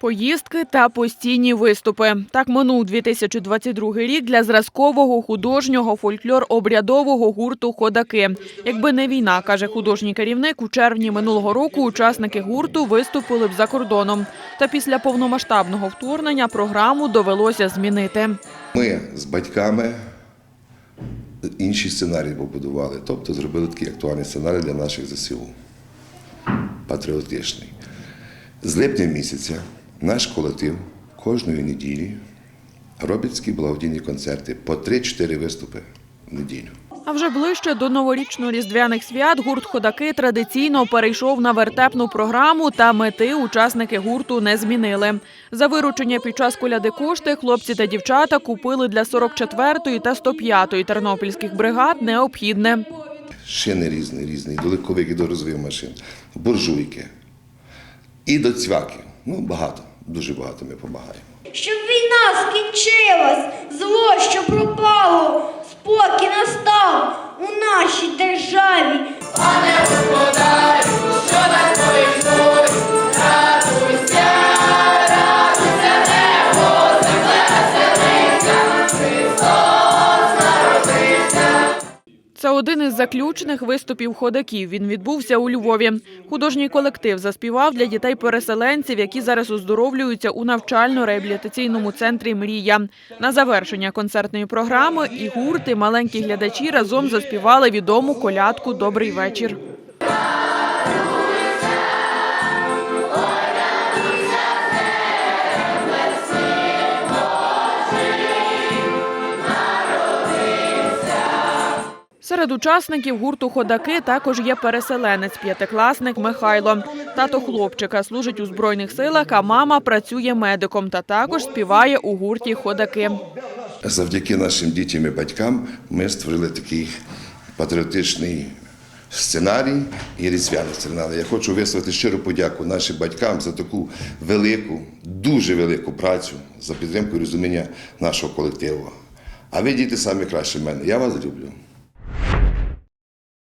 Поїздки та постійні виступи. Так минув 2022 рік для зразкового художнього фольклор-обрядового гурту Ходаки. Якби не війна, каже художній керівник, у червні минулого року учасники гурту виступили б за кордоном. Та після повномасштабного вторгнення програму довелося змінити. Ми з батьками інший сценарій побудували, тобто зробили такий актуальний сценарій для наших ЗСУ. Патріотичний. З липня місяця наш колектив кожної неділі робить благодійні концерти по 3-4 виступи в неділю. А вже ближче до новорічно-різдвяних свят гурт Ходаки традиційно перейшов на вертепну програму та мети учасники гурту не змінили. За виручення під час коляди кошти хлопці та дівчата купили для 44-ї та 105-ї тернопільських бригад необхідне. Шини різні, різні, до легкових і до розвив машин, буржуйки і до цвяків. Ну, багато, дуже багато ми допомагаємо. Щоб війна скінчилась, зло, що пропало, спокій настав у нашій державі. Це один із заключних виступів ходаків. Він відбувся у Львові. Художній колектив заспівав для дітей-переселенців, які зараз оздоровлюються у навчально-реабілітаційному центрі Мрія. На завершення концертної програми і гурти маленькі глядачі разом заспівали відому колядку Добрий вечір. Серед учасників гурту Ходаки також є переселенець, п'ятикласник Михайло. Тато хлопчика служить у збройних силах, а мама працює медиком та також співає у гурті Ходаки. Завдяки нашим дітям і батькам ми створили такий патріотичний сценарій і різдвяний сценарій. Я хочу висловити щиру подяку нашим батькам за таку велику, дуже велику працю, за підтримку і розуміння нашого колективу. А ви діти самі краще мене. Я вас люблю.